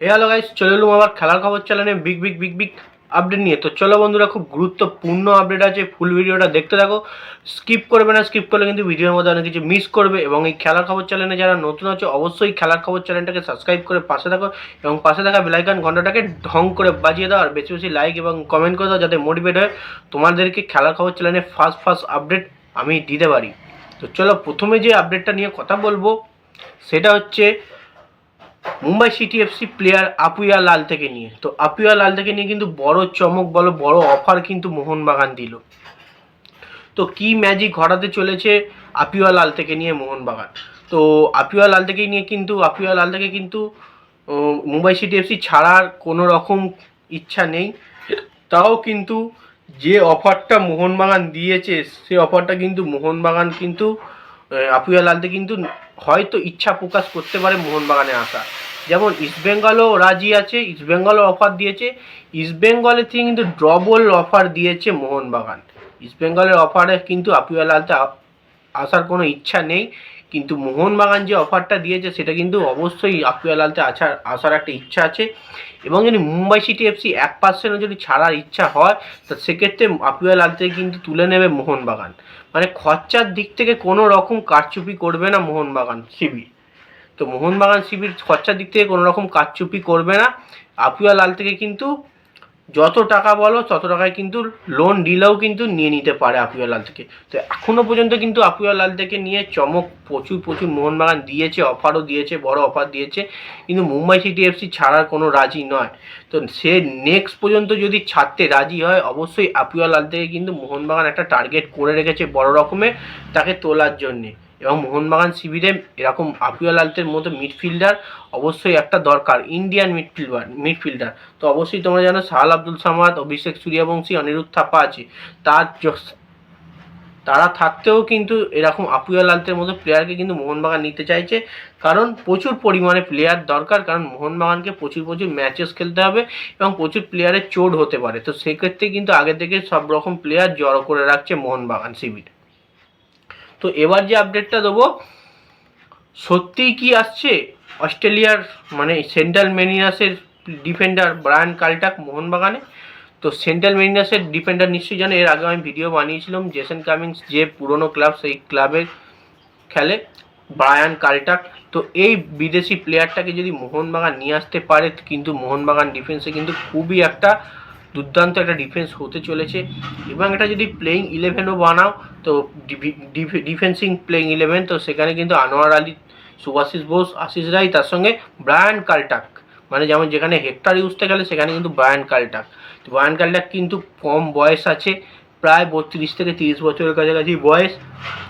হে hello guys চলে এলুম আবার খেলার খবর চ্যানেলে big big big big update নিয়ে। তো চলো বন্ধুরা, খুব গুরুত্বপূর্ণ আপডেট আছে ফুল ভিডিওটা দেখতে থাকো। স্কিপ করবে না স্কিপ করলে কিন্তু ভিডিওর মধ্যে অনেক কিছু মিস করবে। এবং এই খেলার খবর চ্যানেলে যারা নতুন আছে, অবশ্যই খেলার খবর চ্যানেলটাকে সাবস্ক্রাইব করে পাশে থাকো এবং পাশে থাকা বেলাইকান ঘন্টাটাকে ঢং করে বাজিয়ে দাও। আর বেশি বেশি লাইক এবং কমেন্ট করে দাও যাতে মোটিভেট হয়। তোমাদেরকে খেলার খবর চ্যানেলে ফার্স্ট ফার্স্ট আপডেট আমি দিতে পারি। তো চলো প্রথমে যে আপডেটটা নিয়ে কথা বলব, সেটা হচ্ছে Mumbai city FC player Apuia লাল থেকে নিয়ে। তো আপুয়া লাল থেকে নিয়ে কিন্তু বড় চমক বলো, বড় অফার কিন্তু মোহনবাগান দিল। তো কি ম্যাজিক ঘটাতে চলেছে আপিওয়া লাল থেকে নিয়ে মোহনবাগান? তো আপিওয়া লাল থেকে নিয়ে কিন্তু আপিওয়া লাল থেকে কিন্তু মুম্বাই সিটি এফসি ছাড়ার কোনো রকম ইচ্ছা নেই। তাও কিন্তু যে অফারটা মোহনবাগান দিয়েছে, সে অফারটা কিন্তু মোহনবাগান কিন্তু আহ, আপিওয়া লালতে কিন্তু হয়তো ইচ্ছা প্রকাশ করতে পারে মোহনবাগানে আসা। যেমন ইস্টবেঙ্গলও রাজি আছে ইস্টবেঙ্গলও অফার দিয়েছে। ইস্টবেঙ্গলের থেকে কিন্তু ডবল অফার দিয়েছে মোহনবাগান। ইস্টবেঙ্গলের অফারে কিন্তু আপুয়া লালতে আসার কোনো ইচ্ছা নেই। কিন্তু মোহনবাগান যে অফারটা দিয়েছে, সেটা কিন্তু অবশ্যই আপিওয়া লালতে আসার আসার একটা ইচ্ছা আছে। এবং যদি মুম্বাই সিটি এফসি এক পার্সেন্টও যদি ছাড়ার ইচ্ছা হয়, তা সেক্ষেত্রে আপিওয়া লালতে কিন্তু তুলে নেবে মোহনবাগান। মানে খরচার দিক থেকে কোনো রকম কারচুপি করবে না মোহনবাগান শিবির তো মোহনবাগান শিবির খরচার দিক থেকে কোনো রকম কারচুপি করবে না। আপিওয়া লাল থেকে কিন্তু যত টাকা বলো, তত টাকায় কিন্তু লোন দিলেও কিন্তু নিয়ে নিতে পারে আপিওয়া লাল থেকে। তো এখনও পর্যন্ত কিন্তু আপিওয়া লাল থেকে নিয়ে চমক প্রচুর প্রচুর মোহনবাগান দিয়েছে অফারও দিয়েছে, বড় অফার দিয়েছে। কিন্তু মুম্বাই সিটি এফসি ছাড়ার কোনো রাজি নয়। তো সে নেক্সট পর্যন্ত যদি ছাড়তে রাজি হয়, অবশ্যই আপিওয়া লাল থেকে কিন্তু মোহনবাগান একটা টার্গেট করে রেখেছে বড় রকমের তাকে তোলার জন্যে। এবং মোহনবাগান শিবিরে এরকম আপিওয়া লালতের মতো মিডফিল্ডার অবশ্যই একটা দরকার, ইন্ডিয়ান মিডফিল্ডার মিডফিল্ডার। তো অবশ্যই তোমরা জানো, সাহাল আব্দুল সামাদ, অভিষেক সূর্যবংশী, অনিরুদ্ধ থাপা আছে। তার তারা থাকতেও কিন্তু এরকম আপুয়া লালতের মতো প্লেয়ারকে কিন্তু মোহনবাগান নিতে চাইছে। কারণ প্রচুর পরিমাণে প্লেয়ার দরকার, কারণ মোহনবাগানকে প্রচুর প্রচুর ম্যাচেস খেলতে হবে এবং প্রচুর প্লেয়ারের চোট হতে পারে। তো সেক্ষেত্রে কিন্তু আগে থেকে সব রকম প্লেয়ার জড়ো করে রাখছে মোহনবাগান শিবির। তো এবার যে আপডেটটা দেবো, সত্যিই কি আসছে? অস্ট্রেলিয়ার মানে সেন্ট্রাল মেরিনাসের ডিফেন্ডার ব্রায়ান কালটাক মোহনবাগানে। তো সেন্ট্রাল মেরিনাসের ডিফেন্ডার নিশ্চয়ই জানে, এর আগে আমি ভিডিও বানিয়েছিলাম, জেসন কামিংস যে পুরনো ক্লাব, সেই ক্লাবের খেলে ব্রায়ান কালটাক। তো এই বিদেশি প্লেয়ারটাকে যদি মোহনবাগান নিয়ে আসতে পারে, কিন্তু মোহনবাগান ডিফেন্সে কিন্তু খুবই একটা দুর্দান্ত একটা ডিফেন্স হতে চলেছে। এবং এটা যদি প্লেইং ইলেভেনও বানাও, তো ডিফেন্সিং প্লেইং ইলেভেন তো সেখানে কিন্তু আনোয়ার আলী সুভাষিস বোস, আশিস রায়, তার সঙ্গে ব্রায়ান কালটাক। মানে যেমন যেখানে হেক্টর ইউজতে গেলে, সেখানে কিন্তু ব্রায়ান কালটাক। ব্রায়ান কালটাক কিন্তু কম বয়স আছে, প্রায় বত্রিশ থেকে তিরিশ বছরের কাছাকাছি বয়স,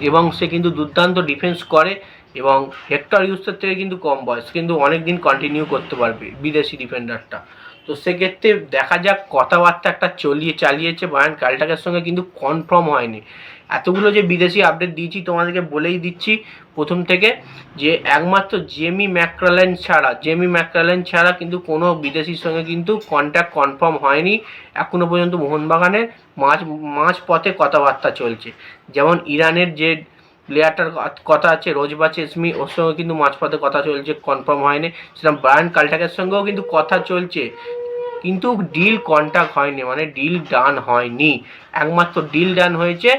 এবং সে কিন্তু দুর্দান্ত ডিফেন্স করে, এবং হেক্টর ইউজের থেকে কিন্তু কম বয়স। কিন্তু অনেক দিন কন্টিনিউ করতে পারবে বিদেশি ডিফেন্ডারটা তো সেক্ষেত্রে দেখা যাক কথাবার্তা একটা চলিয়ে চালিয়েছে বায়ান কালটাকের সঙ্গে, কিন্তু কনফার্ম হয়নি। এতগুলো যে বিদেশি আপডেট দিয়েছি, তোমাদেরকে বলেই দিচ্ছি প্রথম থেকে যে একমাত্র জেমি ম্যাকরালেন ছাড়া জেমি ম্যাকরালেন ছাড়া কিন্তু কোনো বিদেশির সঙ্গে কিন্তু কন্ট্যাক্ট কনফার্ম হয়নি। এখনও পর্যন্ত মোহনবাগানের মাঝ মাঝ পথে কথাবার্তা চলছে। যেমন ইরানের যে প্লেয়ারটার কথা আছে রোজবা চেসমি ওর সঙ্গে কিন্তু মাঝপথে কথা চলছে কনফার্ম হয়নি। সেরকম ব্রায়ান কালটাকের সঙ্গেও কিন্তু কথা চলছে। কিন্তু ডিল কন্ট্যাক্ট হয়নি মানে ডিল ডান হয়নি। একমাত্র ডিল ডান হয়েছে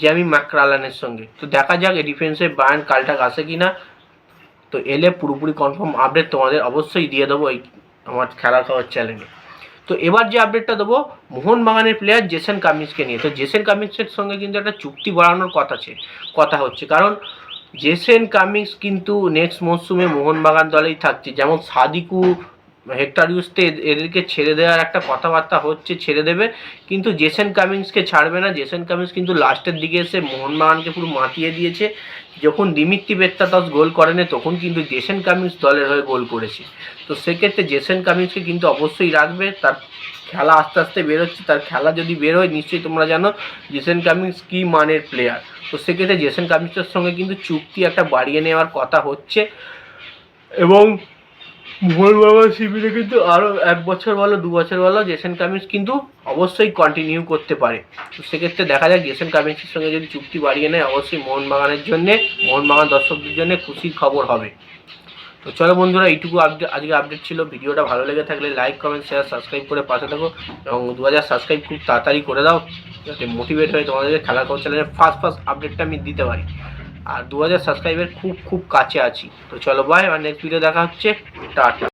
জ্যামি ম্যাকরালানের সঙ্গে। তো দেখা যাক এই ডিফেন্সে ব্রায়ান কালটাক আসে কি না তো এলে পুরোপুরি কনফার্ম আপডেট তোমাদের অবশ্যই দিয়ে দেবো এই আমার খেলা খাওয়ার চ্যানেলে তো এবার যে আপডেটটা দেবো, মোহনবাগানের প্লেয়ার জেসন কামিন্সকে নিয়ে। তো জেসন কামিন্সের সঙ্গে কিন্তু একটা চুক্তি বাড়ানোর কথা আছে, কথা হচ্ছে। কারণ জেসেন কামিন্স কিন্তু নেক্সট মরশুমে মোহনবাগান দলেই থাকছে। যেমন সাদিকু হেক্টর ইউজতে এদেরকে ছেড়ে দেওয়ার একটা কথাবার্তা হচ্ছে, ছেড়ে দেবে। কিন্তু জেসেন কামিন্সকে ছাড়বে না। জেসেন কামিন্স কিন্তু লাস্টের দিকে এসে মোহনবাগানকে পুরো মাতিয়ে দিয়েছে। যখন দিমিত্রি বেত্তাতাস গোল করেনি, তখন কিন্তু জেসেন কামিন্স দলের হয়ে গোল করেছে। তো সেক্ষেত্রে জেসেন কামিন্সকে কিন্তু অবশ্যই রাখবে। তার খেলা আস্তে আস্তে বেরোচ্ছে। তার খেলা যদি বেরোয়, নিশ্চয়ই তোমরা জানো জেসেন কামিন্স কী মানের প্লেয়ার তো সেক্ষেত্রে জেসেন কামিন্সের সঙ্গে কিন্তু চুক্তি একটা বাড়িয়ে নেওয়ার কথা হচ্ছে। এবং ভোর বাবা শিবিরে কিন্তু আরও এক বছর বলো দু বছর বলো জেসেন কামিন্স কিন্তু অবশ্যই কন্টিনিউ করতে পারে। তো সেক্ষেত্রে দেখা যায় জেসন কামিন্সের সঙ্গে যদি চুক্তি বাড়িয়ে নেয়, অবশ্যই মোহনবাগানের জন্যে, মোহনবাগান দর্শকদের জন্য খুশির খবর হবে। তো চলো বন্ধুরা, এইটুকু আপডেট আজকে আপডেট ছিল। ভিডিওটা ভালো লেগে থাকলে লাইক কমেন্ট শেয়ার সাবস্ক্রাইব করে পাশে থাকো এবং দু হাজার সাবস্ক্রাইব খুব তাড়াতাড়ি করে দাও, যাতে মোটিভেট হয়ে তোমাদের খেলা খবর ফার্স্ট ফার্স্ট আপডেটটা আমি দিতে পারি। আর দু হাজার সাবস্ক্রাইবের খুব খুব কাছে আছি। তো চলো বাই আমার নেক্সট ভিডিও দেখা হচ্ছে। টাটা।